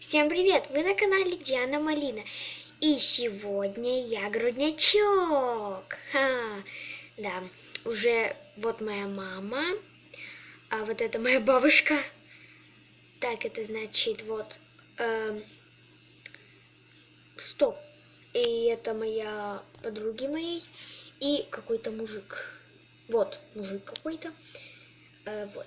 Всем привет! Вы на канале Диана Малина. И сегодня я груднячок. Ха. Да, уже вот моя мама, а вот это моя бабушка. Так, это значит вот... эм, стоп. И это моя подруги моей. И какой-то мужик. Вот, мужик какой-то. Э, вот.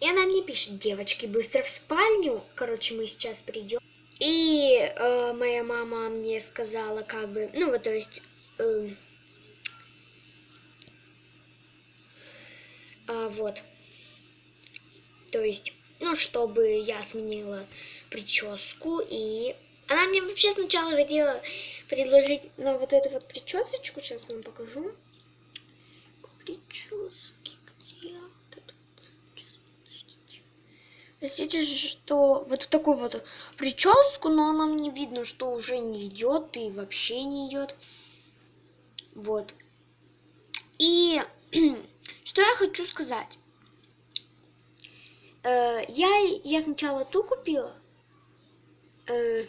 И она мне пишет, девочки, быстро в спальню. Короче, мы сейчас придем. И э, моя мама мне сказала, как бы, ну вот, то есть, э, а, вот, то есть, ну, чтобы я сменила прическу, и она мне вообще сначала хотела предложить, ну, вот эту вот причесочку, сейчас вам покажу. Прически, где? Вот это вот. Сейчас, подождите. Простите, что вот такую вот прическу, но она мне видно, что уже не идет и вообще не идет. Вот. И что я хочу сказать. Э, я, я сначала ту купила, э,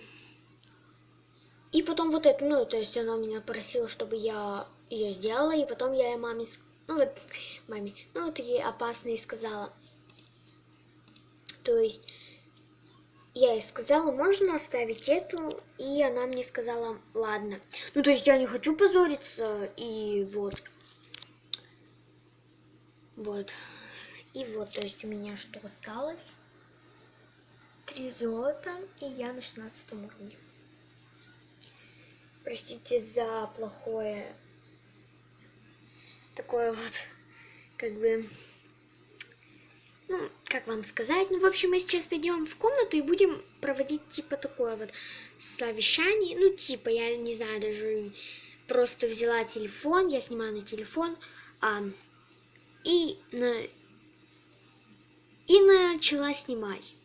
и потом вот эту, ну, то есть она меня просила, чтобы я ее сделала, и потом я маме, ну вот, маме, ну вот опасно и сказала. То есть я ей сказала, можно оставить эту, и она мне сказала, ладно. Ну, то есть я не хочу позориться, и вот. Вот. И вот, то есть у меня что осталось? Три золота, и я на 16 уровне. Простите за плохое такое вот, как бы, ну, вам сказать, ну, в общем, мы сейчас пойдем в комнату и будем проводить, типа, такое вот совещание, ну, типа, я не знаю, даже просто взяла телефон, я снимаю на телефон, а, и, на, и начала снимать.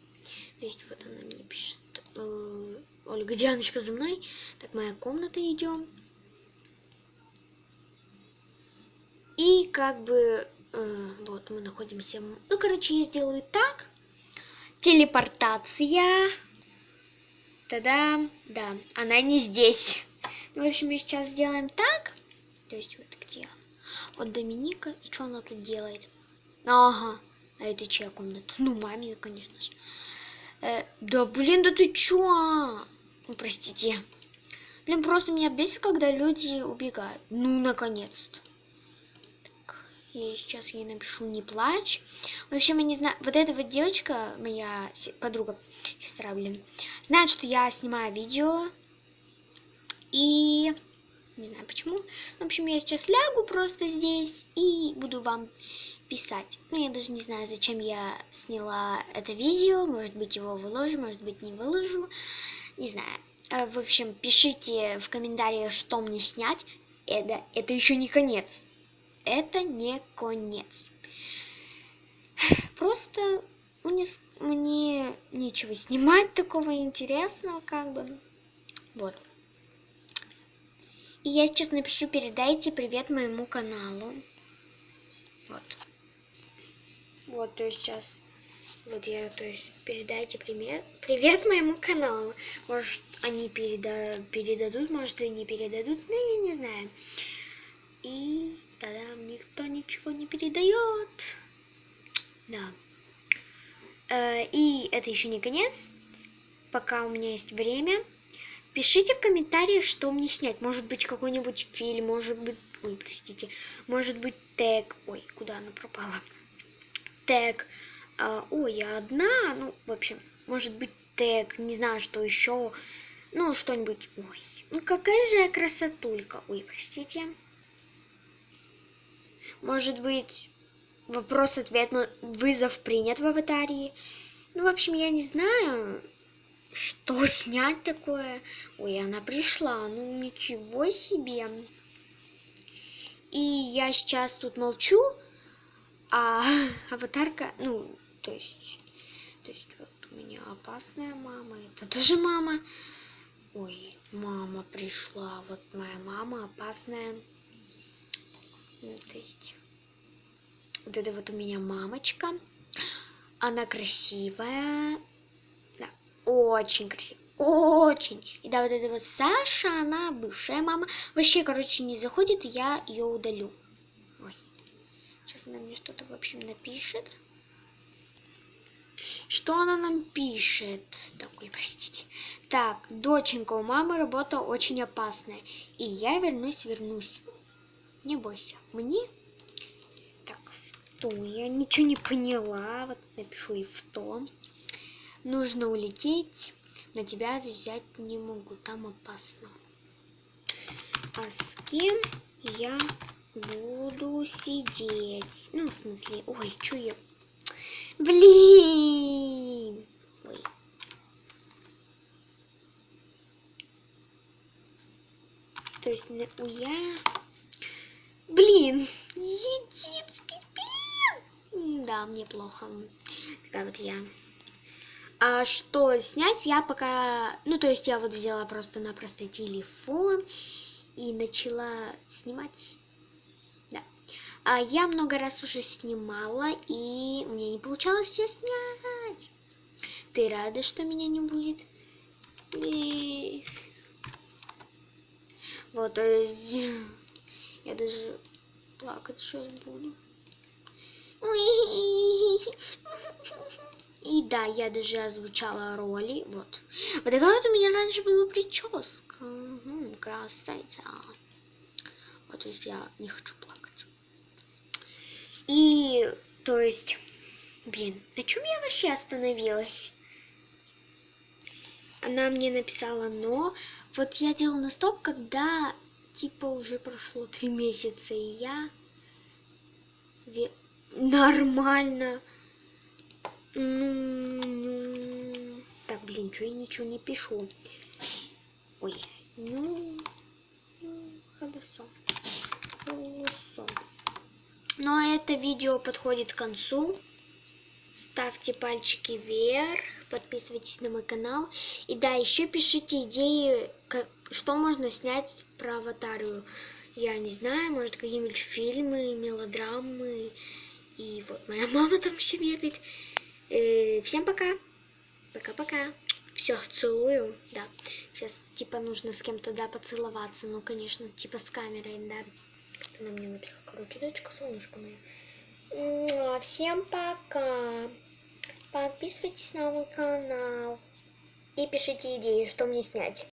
То есть, вот она мне пишет, э, Ольга, Дианочка за мной, так, моя комната идем. И как бы вот мы находимся. Ну, короче, я сделаю так. Телепортация. Тогда, да, она не здесь. Ну, в общем, мы сейчас сделаем так. То есть вот где? Вот Доминика. И что она тут делает? Ага. А это чья комната? Ну, маме, конечно же. Э, да, блин, да ты чё? Ну, простите. Блин, просто меня бесит, когда люди убегают. Ну, наконец-то. Я сейчас ей напишу не плачь. В общем, я не знаю, вот эта вот девочка, моя подруга, сестра, блин, знает, что я снимаю видео. И не знаю почему. В общем, я сейчас лягу просто здесь и буду вам писать. Ну, я даже не знаю, зачем я сняла это видео. Может быть, его выложу, может быть, не выложу. Не знаю. Э, В общем, пишите в комментариях, что мне снять. Это, это еще не конец это не конец. Просто мне, мне нечего снимать такого интересного, как бы. Вот. И я сейчас напишу, передайте привет моему каналу. Вот. Вот, то есть сейчас... Вот я, то есть, передайте привет, привет моему каналу. Может, они переда- передадут, может, и не передадут, ну, я не знаю. И тогда никто ничего не передает. Да. Э, И это еще не конец. Пока у меня есть время. Пишите в комментариях, что мне снять. Может быть, какой-нибудь фильм, может быть... Ой, простите. Может быть, тег. Ой, куда она пропала? Тег. А, Ой, я одна. Ну, в общем, может быть, тег. Не знаю, что еще. Ну, что-нибудь. Ой, ну какая же я красотулька. Ой, простите. Может быть, вопрос-ответ, ну, вызов принят в аватарии. Ну, в общем, я не знаю, что снять такое. Ой, она пришла, ну ничего себе. И я сейчас тут молчу, а аватарка, ну, то есть, то есть вот у меня опасная мама, это тоже мама. Ой, мама пришла, вот моя мама опасная. Ну, То есть, вот это вот у меня мамочка. Она красивая. Да, очень красиво. Очень. И да, вот эта вот Саша, она бывшая мама. Вообще, короче, не заходит, я ее удалю. Ой. Сейчас она мне что-то, в общем, напишет. Что она нам пишет? Так, простите. Так, доченька, у мамы работа очень опасная. И я вернусь, вернусь. Не бойся. Мне? Так, в то. Я ничего не поняла. Вот напишу и в то. Нужно улететь, но тебя взять не могу. Там опасно. А с кем я буду сидеть? Ну, в смысле... Ой, что я... Блин! Ой. То есть у я... Блин! Единский блин! Да, мне плохо. Такая вот я. А что снять, я пока... Ну, то есть я вот взяла просто-напросто телефон и начала снимать. Да. А я много раз уже снимала, и меня не получалось все снять. Ты рада, что меня не будет? Вот, то есть... Я даже плакать сейчас буду. И да, я даже озвучала роли. Вот. Вот такая вот у меня раньше была прическа. Мгм, красавица. Вот, то есть я не хочу плакать. И, то есть, блин, на чем я вообще остановилась? Она мне написала, но вот я делала на стоп, когда типа уже прошло три месяца, и я нормально. Ну, ну. Так, блин, что я ничего не пишу? Ой, ну, ну. Хорошо. Ну, а это видео подходит к концу. Ставьте пальчики вверх, подписывайтесь на мой канал. И да, еще пишите идеи, как, что можно снять про аватарию. Я не знаю, может какие-нибудь фильмы, мелодрамы. И вот моя мама там еще бегает. Э, всем пока. Пока-пока. Все, целую. Да. Сейчас, типа, нужно с кем-то, да, поцеловаться. Ну, конечно, типа с камерой, да. Она мне написала, короче, дочка, солнышко мое. Всем пока. Подписывайтесь на мой канал. И пишите идеи, что мне снять.